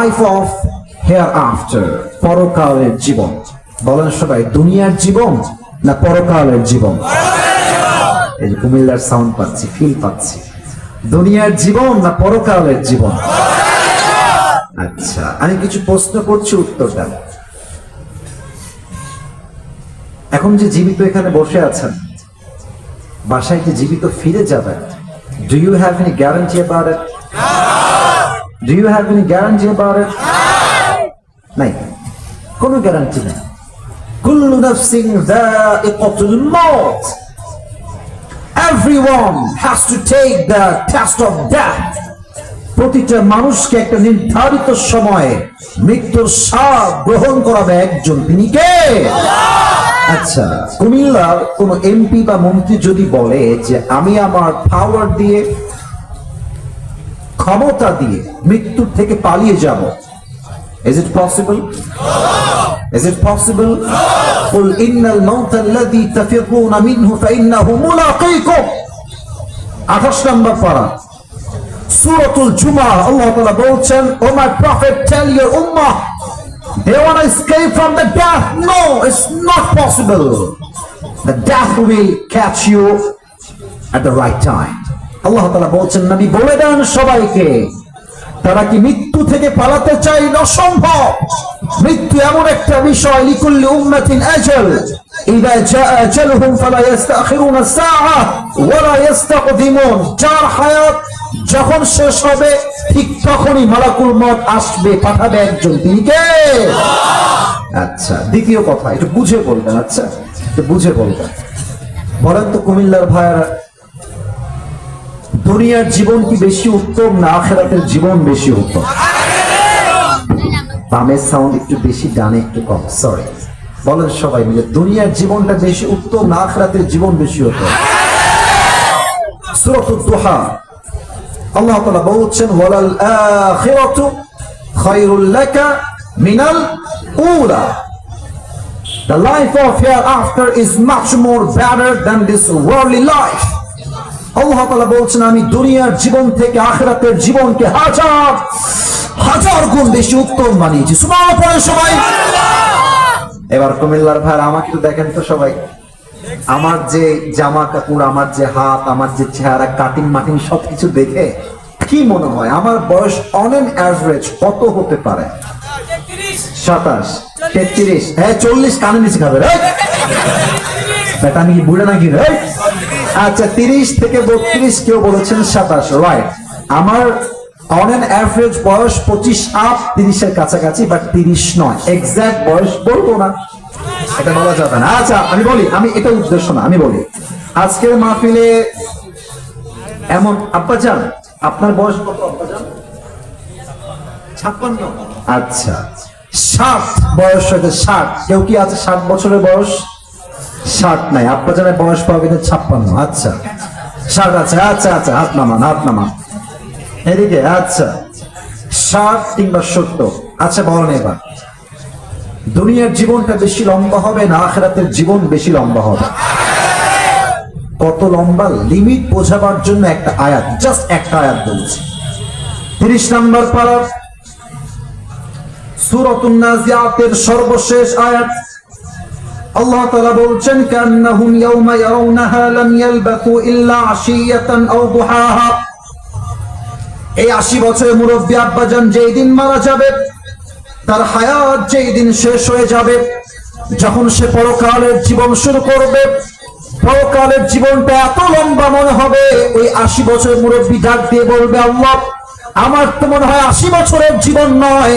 Life of hair after পরকালের জীবন। বলেন সবাই, দুনিয়ার জীবন না পরকালের জীবন? এই কুমিল্লার সাউন্ড পাচ্ছি ফিল পাচ্ছি। দুনিয়ার জীবন না পরকালের জীবন? আচ্ছা আমি কিছু প্রশ্ন করছি উত্তর দেন এখন যে জীবিত এখানে বসে আছেন, বাসায় কি জীবিত ফিরে যাবেন? Do you have any guarantee about it do you have any guarantee about it নাই কোনো গ্যারান্টি নেই। কুল্লু নাফসিন যায়িকাতুল মাউত Everyone has to take the test of death. প্রতিটা মানুষকে একটা নির্ধারিত সময়ে মৃত্যুর স্বাদ গ্রহণ করাবে একজন। তিনি কে? আচ্ছা কুমিল্লার কোন এমপি বা মন্ত্রী যদি বলে যে আমি আমার পাওয়ার দিয়ে ক্ষমতা দিয়ে মৃত্যুর থেকে পালিয়ে যাব is it possible Is it possible? قل إن الموت الذي تفرون منه فإنه ملاقيكم আঠাশ নম্বর পারা সুরতুল জুমা আল্লাহ তাআলা বলছেন O my prophet tell your Ummah they want to escape from the death no it's not possible the death will catch you at the right time Allah তাআলা বলছেন, নবী বলে দেন সবাইকে, তারা কি মৃত্যু থেকে পালাতে চাই না, সম্ভব। মৃত্যু এমন একটা বিষয়, লিকুল্লি উম্মাতিন আজাল। ইদা ফালা সাআ ইস্তাকদিমুন যার হায়াত যখন শেষ হবে, ঠিক তখনই মালাকুল মত আসবে, পাঠাবে একজন। আচ্ছা দ্বিতীয় কথা একটু বুঝে বলবেন আচ্ছা একটু বুঝে বলবেন। বলেন তো কুমিল্লার ভাইয়ারা দুনিয়ার জীবন কি বেশি উত্তম না আখেরাতের জীবন বেশি উত্তম? বামের সাউন্ড একটু বেশি, ডানে একটু কম। সরি বলেন সবাই মিলে, দুনিয়ার জীবনটা বেশি উত্তম না আখেরাতের জীবন বেশি সূরাতুদ দুহা। আল্লাহ বলছেন, ওয়ালাল খায়রুল লাকা মিনাল উলা। Life of hereafter is much more better than this worldly life. আল্লাহ বলছেন, আমি দুনিয়ার জীবন থেকে আখিরাতের জীবনকে হাজার হাজার গুণ বেশি উত্তম বানিয়েছি। সুবহানাল্লাহ পড়ে সবাই। এবার কুমিল্লার ভাই আমাকে একটু দেখেন তো সবাই। আমার যে জামা কাপড় আমার যে হাত, আমার যে চেহারা কাটিং মাটিং সবকিছু দেখে কি মনে হয়? আমার বয়স অন এন অ্যাভারেজ কত হতে পারে? সাতাশ, তেত্রিশ হ্যাঁ চল্লিশ, কানে নিচে খাবে রে বেটা আমি কি বুড়ে নাকি রে আচ্ছা তিরিশ থেকে বত্রিশ কেউ বলেছেন সাতাশ রাইট আমার অন এন অ্যাভারেজ বয়স পঁচিশ আপ তিরিশের কাছাকাছি বাট তিরিশ নয়। এক্সাক্ট বয়স বলব না। এটা বলা যাবে না। আচ্ছা আমি বলি, আমি এটা উদ্দেশ্য না, আমি বলি। আজকের মাহফিলে এমন আব্বাজান আপনার বয়স কত ছাপ্পান্ন। আচ্ছা ষাট, বয়স হয়েছে ষাট। কেউ কি আছে ষাট বছরের বয়স? ষাট নাই আব্বাজানের বয়স পাবে কিন্তু ছাপ্পান্ন আচ্ছা। ষাট আছে আচ্ছা আচ্ছা হাত নামান হাত নামান। এদিকে আচ্ছা ষাট কিংবা সত্তর আচ্ছা বলেন এবার। দুনিয়ার জীবনটা বেশি লম্বা হবে না আখেরাতের জীবন বেশি লম্বা হবে? কত লম্বা লিমিট বোঝাবার জন্য একটা আয়াত জাস্ট একটা আয়াত বলছি। তিরিশ নম্বর পারা, সুরতুন নাজিয়াতের সর্বশেষ আয়াত। আল্লাহ তাআলা বলছেন, কান্নাহুম ইয়াওমা ইয়ারাউনাহা লাম ইয়ালবাথু ইল্লা আশিয়াতান আও দুহাহা এই আশি বছরের মুরব্বী আব্বাজান যেই দিন মারা যাবে, তার হায়াত যেই দিন শেষ হয়ে যাবে, যখন সে পরকালের জীবন শুরু করবে, পরকালের জীবনটা এত লম্বা মনে হবে, ওই আশি বছরের মুরব্বী ডাক দিয়ে বলবে, আল্লাহ, আমার তো মনে হয় আশি বছরের জীবন নয়।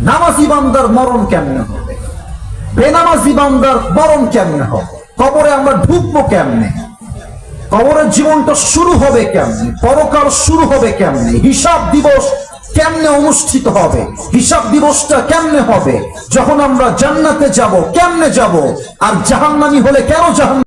নামাজি বান্দার মরণ কেমনে হবে? বেনামাজি বান্দার মরণ কেমনে হবে? কবরে আমরা ঢুকবো কেমনে? কবরের জীবনটা শুরু হবে কেমনে? পরকাল শুরু হবে কেমনে? হিসাব দিবস কেমনে অনুষ্ঠিত হবে? হিসাব দিবসটা কেমনে হবে? যখন আমরা জান্নাতে যাব, কেমনে যাব? আর জাহান্নামি হলে কেন জাহান্ন